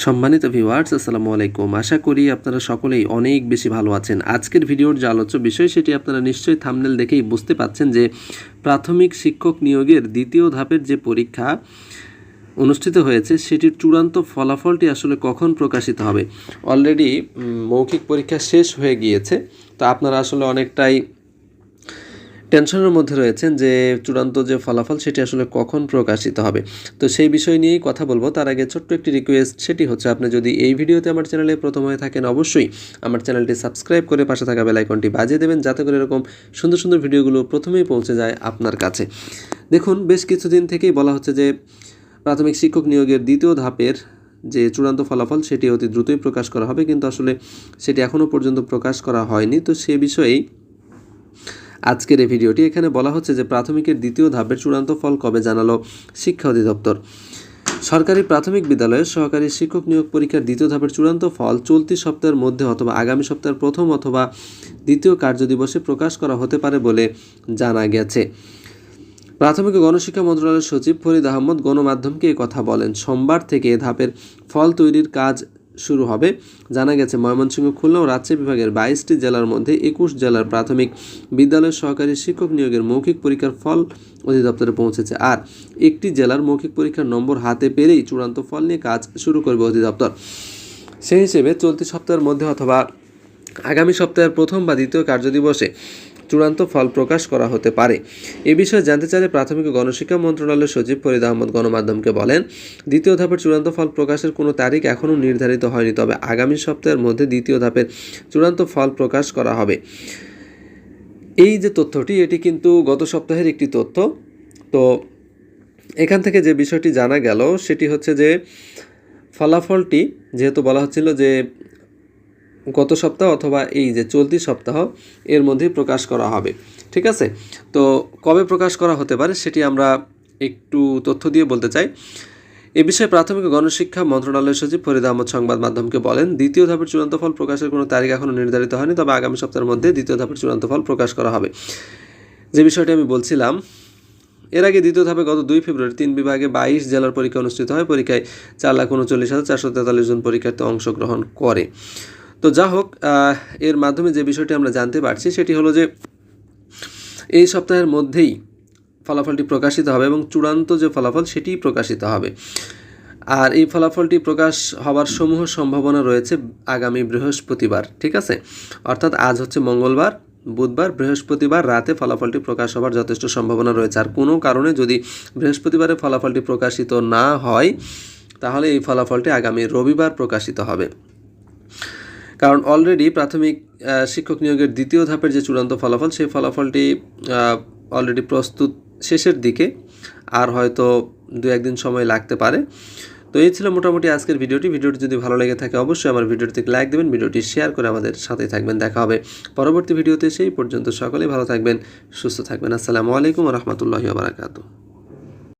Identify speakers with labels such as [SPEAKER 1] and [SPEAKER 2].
[SPEAKER 1] সম্মানিত ভিউয়ার্স আসসালামু আলাইকুম। আশা করি আপনারা সকলেই অনেক বেশি ভালো আছেন। আজকের ভিডিওর যে আলোচ্য বিষয়, সেটি আপনারা নিশ্চয়ই থামনেল দেখেই বুঝতে পাচ্ছেন যে প্রাথমিক শিক্ষক নিয়োগের দ্বিতীয় ধাপের যে পরীক্ষা অনুষ্ঠিত হয়েছে, সেটির চূড়ান্ত ফলাফলটি আসলে কখন প্রকাশিত হবে? অলরেডি মৌখিক পরীক্ষা শেষ হয়ে গিয়েছে। তো আপনারা আসলে অনেকটাই টেনশনের মধ্যে রয়েছেন যে চূড়ান্ত যে ফলাফল সেটি আসলে কখন প্রকাশিত হবে। তো সেই বিষয় নিয়েই কথা বলব। তার আগে ছোট্ট একটি রিকোয়েস্ট সেটি হচ্ছে আপনি যদি এই ভিডিওতে আমার চ্যানেলে প্রথম হয়ে থাকেন অবশ্যই আমার চ্যানেলটি সাবস্ক্রাইব করে পাশে থাকা বেল আইকনটি বাজিয়ে দেবেন যাতে করে এরকম সুন্দর সুন্দর ভিডিওগুলো প্রথমেই পৌঁছে যায় আপনার কাছে। দেখুন, বেশ কিছুদিন থেকেই বলা হচ্ছে যে প্রাথমিক শিক্ষক নিয়োগের দ্বিতীয় ধাপের যে চূড়ান্ত ফলাফল সেটি অতি দ্রুতই প্রকাশ করা হবে। কিন্তু আসলে সেটি এখনও পর্যন্ত প্রকাশ করা হয়নি। তো সে বিষয়েই আজকের এই ভিডিওটি এখানে বলা হচ্ছে যে প্রাথমিকের দ্বিতীয় ধাপের চূড়ান্ত ফল কবে জানালো শিক্ষা অধিদপ্তর। সরকারি প্রাথমিক বিদ্যালয়ের সহকারী শিক্ষক নিয়োগ পরীক্ষার দ্বিতীয় ধাপের চূড়ান্ত ফল চলতি সপ্তাহের মধ্যে অথবা আগামী সপ্তাহের প্রথম অথবা দ্বিতীয় কার্যদিবসে প্রকাশ করা হতে পারে বলে জানা গেছে। প্রাথমিক গণশিক্ষা মন্ত্রণালয়ের সচিব ফরিদ আহমদ গণমাধ্যমকে কথা বলেন। সোমবার থেকে এ ধাপের ফল তৈরির কাজ শুরু হবে। জানা গেছে, ময়মনসিংহ, খুলনা ও রাজশাহী বিভাগের বাইশটি জেলার মধ্যে একুশ জেলার প্রাথমিক বিদ্যালয়ের সহকারী শিক্ষক নিয়োগের মৌখিক পরীক্ষার ফল অধিদপ্তরে পৌঁছেছে। আর একটি জেলার মৌখিক পরীক্ষার নম্বর হাতে পেরেই চূড়ান্ত ফল নিয়ে কাজ শুরু করবে অধিদপ্তর। সেই হিসেবে চলতি সপ্তাহের মধ্যে অথবা আগামী সপ্তাহের প্রথম বা দ্বিতীয় কার্যদিবসে চূড়ান্ত ফল প্রকাশ করা হতে পারে। এ বিষয়ে জানতে চাইলে প্রাথমিক গণশিক্ষা মন্ত্রণালয়ের সচিব ফরিদ আহমদ গণমাধ্যমকে বলেন, দ্বিতীয় ধাপের চূড়ান্ত ফল প্রকাশের কোনো তারিখ এখনও নির্ধারিত হয়নি, তবে আগামী সপ্তাহের মধ্যে দ্বিতীয় ধাপের চূড়ান্ত ফল প্রকাশ করা হবে। এই যে তথ্যটি, এটি কিন্তু গত সপ্তাহের একটি তথ্য। তো এখান থেকে যে বিষয়টি জানা গেল, সেটি হচ্ছে যে ফলাফলটি যেহেতু বলা হচ্ছিল যে গত সপ্তাহ অথবা এই যে চলতি সপ্তাহ এর মধ্যে প্রকাশ করা হবে, ঠিক আছে? তো কবে প্রকাশ করা হতে পারে সেটি আমরা একটু তথ্য দিয়ে বলতে চাই। এ বিষয়ে প্রাথমিক গণশিক্ষা মন্ত্রণালয়ের সচিব ফরিদ আহমদ সংবাদ মাধ্যমকে বলেন, দ্বিতীয় ধাপের চূড়ান্ত ফল প্রকাশের কোনো তারিখ এখনও নির্ধারিত হয়নি, তবে আগামী সপ্তাহের মধ্যে দ্বিতীয় ধাপের চূড়ান্ত ফল প্রকাশ করা হবে। যে বিষয়টি আমি বলছিলাম, এর আগে দ্বিতীয় ধাপে গত দুই ফেব্রুয়ারি তিন বিভাগে বাইশ জেলার পরীক্ষা অনুষ্ঠিত হয়, পরীক্ষায় চার লাখ উনচল্লিশ হাজার চারশো তেতাল্লিশ জন পরীক্ষার্থী অংশগ্রহণ করে। তো যা হোক এর মাধ্যমে যে বিষয়টি আমরা জানতে পারছি সেটি হলো যে এই সপ্তাহের মধ্যেই ফলাফলটি প্রকাশিত হবে এবং চূড়ান্ত যে ফলাফল সেটিই প্রকাশিত হবে। আর এই ফলাফলটি প্রকাশ হবার সমূহ সম্ভাবনা রয়েছে আগামী বৃহস্পতিবার, ঠিক আছে? অর্থাৎ আজ হচ্ছে মঙ্গলবার, বুধবার, বৃহস্পতিবার রাতে ফলাফলটি প্রকাশ হবার যথেষ্ট সম্ভাবনা রয়েছে। আর কোনো কারণে যদি বৃহস্পতিবারে ফলাফলটি প্রকাশিত না হয়, তাহলে এই ফলাফলটি আগামী রবিবার প্রকাশিত হবে। কারণ অলরেডি প্রাথমিক শিক্ষক নিয়োগের দ্বিতীয় ধাপের যে চূড়ান্ত ফলাফল, সেই ফলাফলটি অলরেডি প্রস্তুত শেষের দিকে। আর হয়তো দু একদিন সময় লাগতে পারে। তো এই ছিল মোটামুটি আজকের ভিডিওটি। ভিডিওটি যদি ভালো লেগে থাকে, অবশ্যই আমার ভিডিওটিতে লাইক দেবেন, ভিডিওটি শেয়ার করে আমাদের সাথেই থাকবেন। দেখা হবে পরবর্তী ভিডিওতে। সেই পর্যন্ত সকলেই ভালো থাকবেন, সুস্থ থাকবেন। আসসালামু আলাইকুম রহমতুল্লাহি বারাকাতু